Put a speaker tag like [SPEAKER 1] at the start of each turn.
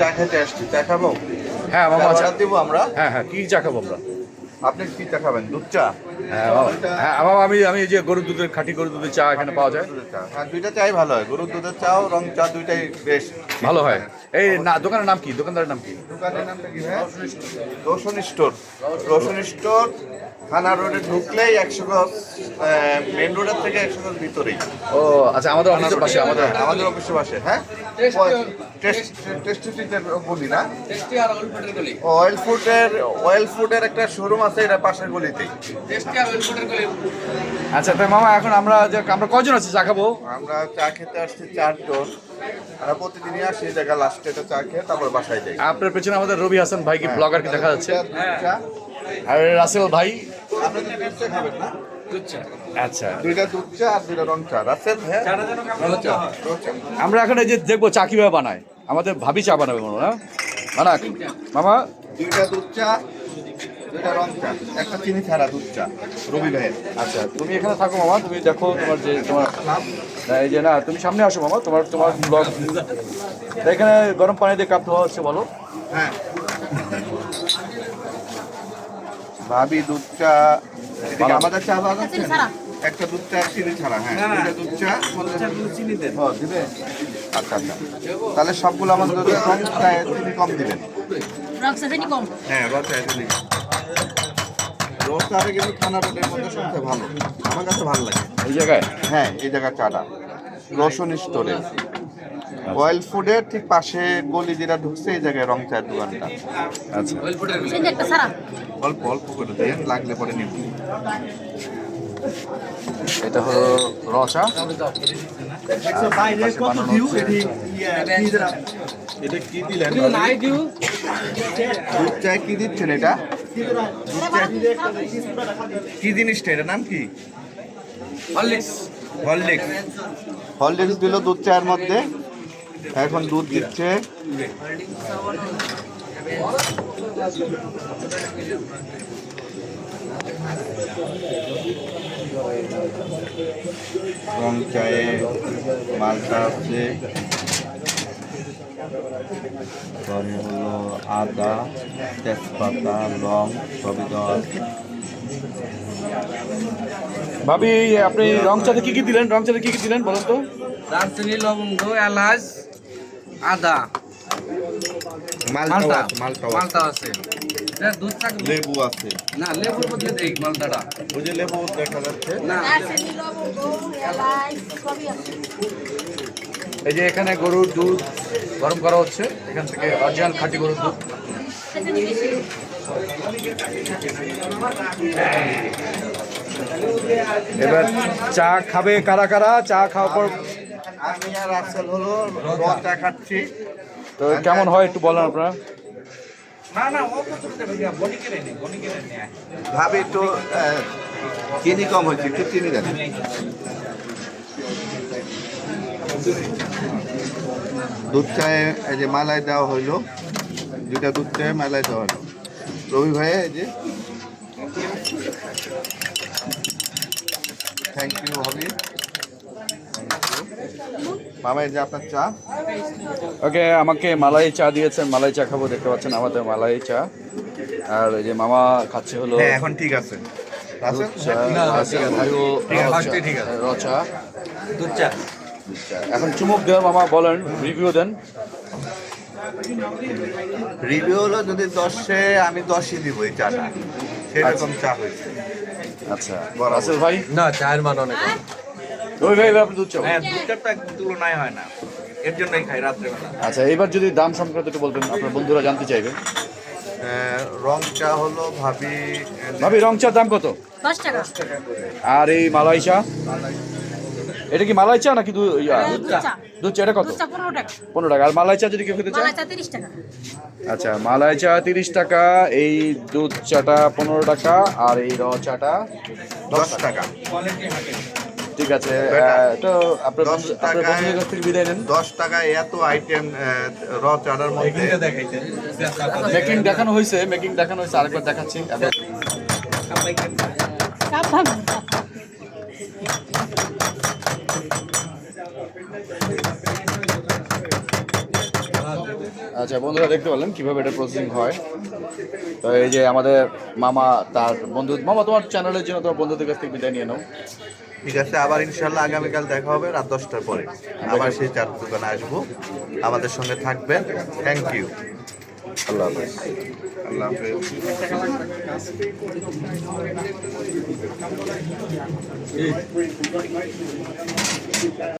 [SPEAKER 1] চা খেতে আসছি চা খাব?
[SPEAKER 2] হ্যাঁ
[SPEAKER 1] চা অর্ডার আমরা?
[SPEAKER 2] হ্যাঁ হ্যাঁ কি চা খাব আমরা?
[SPEAKER 1] আপনি কি চা খাবেন দুধ চা?
[SPEAKER 2] হ্যাঁ হ্যাঁ আমি আমি যে গরুর দুধের খাঁটি গরুর দুধের চা এখানে পাওয়া যায়।
[SPEAKER 1] হ্যাঁ দুইটা চাই ভালো হয় গরুর দুধের চাও রং চা দুইটাই বেশ।
[SPEAKER 2] ভালো হয়। এই না দোকানের নাম কি? দোকানদারের নাম কি?
[SPEAKER 1] দোকানের নামটা কি ভাই রোশন স্টোর। রোশন স্টোর থানা রোডে ঢুকলেই একশো গজ মেন রোডের থেকে একশো গজ ভিতরেই।
[SPEAKER 2] ও আচ্ছা আমাদের অফিসের পাশে আমাদের।
[SPEAKER 1] হ্যাঁ, আমাদের অফিসের পাশে হ্যাঁ? টেস্ট টেস্ট বলি না। অয়েল ফুডের অয়েল ফুডের একটা শোরুম আছে এটা পাশের গলিতেই।
[SPEAKER 2] আচ্ছা তাই মামা এখন আমরা আমরা কজন আছি? চা খাব?
[SPEAKER 1] আমরা চা খেতে আসছি চারজন। আমরা প্রতিদিনই আসি এই জায়গা লাস্টে চা খেয়ে তারপর বাসায় যাই।
[SPEAKER 2] আপনার পেছনে আমাদের রবি হাসান ভাই কি ব্লগারকে দেখা যাচ্ছে?
[SPEAKER 1] চা
[SPEAKER 2] আর রাসেল ভাই। আচ্ছা।
[SPEAKER 1] দুইটা দুধ চা আর দুইটা রং চা। রাসেল রং চা। রং চা।
[SPEAKER 2] আমরা এখন এই যে দেখব চা কীভাবে বানায়। আমাদের ভাবি চা বানাবে মনে হয়, না? বানাক। মামা?
[SPEAKER 1] দুইটা দুধ চা দুইটা রং চা। একটা চিনি ছাড়া দুধ চা রবি ভাইয়ের।
[SPEAKER 2] আচ্ছা তুমি এখানে থাকো মামা তুমি দেখো তোমার যে তোমার এই যে না তুমি সামনে আসো মামা তোমার তোমার ব্লগ এখানে গরম পানি দিয়ে কাপ ধোয়া হচ্ছে বলো।
[SPEAKER 1] হ্যাঁ। ভাবি দুধ চা এদিকে আমাদের চা বাগান। একটা দুধ চা চিনি ছাড়া হ্যাঁ দুইটা দুধ চা চিনি দেন। হ্যাঁ দিবে? আচ্ছা আচ্ছা। তাহলে সবগুলো আমাদের কম চায় চিনি কম দিবেন। হ্যাঁ রস চিনি রস চাটা কিন্তু থানা রোডের মধ্যে সবচেয়ে ভালো। আমার কাছে ভালো লাগে।
[SPEAKER 2] এই জায়গায়?
[SPEAKER 1] হ্যাঁ এই জায়গার চাটা। রসুন স্টোরে। অয়েল ফুডের ঠিক পাশে গলি যেটা ঢুকছে এই জায়গায় রং চায়ের দোকানটা।
[SPEAKER 2] আচ্ছা।
[SPEAKER 1] অল্প অল্প করে দিয়ে লাগলে পরে নিব
[SPEAKER 2] এটা হলো
[SPEAKER 3] এটি
[SPEAKER 1] এটা কি দিলেন? দুধ চায় কি দিচ্ছেন এটা? কি জিনিসটা এটা নাম কি? হরলিক্স হরলিক্স দিল দুধ চায়ের মধ্যে। এখন দুধ দিচ্ছে। রং চায়ে মালটা আছে পরে হলো আদা তেজপাতা লং সবই দেওয়া আছে।
[SPEAKER 2] ভাবি আপনি রং চাতে কি কি দিলেন? রং চাতে কি কি দিলেন বলুন তো?
[SPEAKER 4] দারচিনি লবঙ্গ এলাচ আদা। মালটা
[SPEAKER 1] আছে আছে
[SPEAKER 4] মালটা আছে। দুধ থাকবে?
[SPEAKER 1] লেবু আছে।
[SPEAKER 4] না লেবুর মধ্যে দেখ মালটাটা।
[SPEAKER 1] ওই যে লেবু দেখা যাচ্ছে।
[SPEAKER 4] না
[SPEAKER 5] চিনি লবঙ্গ এলাচ সবই আছে।
[SPEAKER 2] এই যে এখানে গরুর দুধ গরম করা হচ্ছে এখান থেকে অরিজিনাল খাঁটি গরুর দুধ। এবার চা খাবে কারা কারা? চা খাওয়ার পর
[SPEAKER 1] আমি আর আসল হলো র খাচ্ছি।
[SPEAKER 2] তো কেমন হয় একটু বলেন আপনারা?
[SPEAKER 4] না না ও তো করতে হবে বডি কেনে নে বডি কেনে নে
[SPEAKER 1] ভাবি একটু চিনি কম হয়েছে একটু চিনি দেন। দুধ চায়ে এই যে মালাই দেওয়া হইল দুইটা দুধ চায়ে মালাই দেওয়া হলো রবি ভাই এই যে। থ্যাংক ইউ ভাবি। মামা এই যে আপনার চা?
[SPEAKER 2] ওকে আমাকে মালাই চা দিয়েছেন মালাই চা খাব দেখতে পাচ্ছেন আমাদের মালাই চা। আর এই যে মামা খাচ্ছে হলো
[SPEAKER 1] হ্যাঁ এখন ঠিক আছে।
[SPEAKER 2] রচা।
[SPEAKER 4] দুধ চা।
[SPEAKER 2] এখন চুমুক দেন মামা বলেন রিভিউ দেন।
[SPEAKER 1] রিভিউ হলো যদি দশে আমি দশই দিব এই চাটা। সেরকম চা হয়েছে।
[SPEAKER 2] আচ্ছা। রাসেল ভাই?
[SPEAKER 4] না চায়ের মান অনেক
[SPEAKER 2] আপনি দুধ
[SPEAKER 4] হ্যাঁ দুধটা তো তুলনায় হয় না। এর জন্যই খাই রাত্রেবেলা।
[SPEAKER 2] আচ্ছা এবার যদি দাম সংক্রান্ত একটু বলবেন আপনার বন্ধুরা জানতে চাইবে।
[SPEAKER 1] রং চা হলো ভাবি
[SPEAKER 2] ভাবি রং চার দাম কত?
[SPEAKER 5] দশ টাকা।
[SPEAKER 2] আর এই মালাই চা? এটা কি মালাই চা নাকি ইয়া,
[SPEAKER 5] দুধ চা।
[SPEAKER 2] দুধ চা এটা কত?
[SPEAKER 5] পনেরো টাকা।
[SPEAKER 2] পনেরো টাকা। আর মালাই চা যদি কেউ খেতে চায়?
[SPEAKER 5] তিরিশ টাকা।
[SPEAKER 2] আচ্ছা মালাই চা তিরিশ টাকা এই দুধ চাটা পনেরো টাকা আর এই র চাটা
[SPEAKER 1] দশ টাকা।
[SPEAKER 2] ঠিক আছে তো আপনার আপনার বন্ধুদের কাছ থেকে বিদায় নেন।
[SPEAKER 1] দশ টাকায় এত আইটেম র চাটার মধ্যে।
[SPEAKER 2] মেকিং দেখানো হয়েছে মেকিং দেখানো হয়েছে আরেকবার দেখাচ্ছি এখন
[SPEAKER 5] কাপ ভাঙ
[SPEAKER 2] আচ্ছা বন্ধুরা দেখতে পেলেন কীভাবে এটা প্রসেসিং হয়। তো এই যে আমাদের মামা তার বন্ধু মামা তোমার চ্যানেলের জন্য তোমার বন্ধুদের কাছ থেকে বিদায় নিয়ে নাও।
[SPEAKER 1] ঠিক আছে আবার ইনশাল্লাহ আগামীকাল দেখা হবে রাত দশটার পরে। আবার সেই চার দোকানে আসব। আমাদের সঙ্গে থাকবেন। থ্যাংক ইউ
[SPEAKER 2] আল্লাহ হাফেজ।
[SPEAKER 1] আল্লাহ হাফেজ।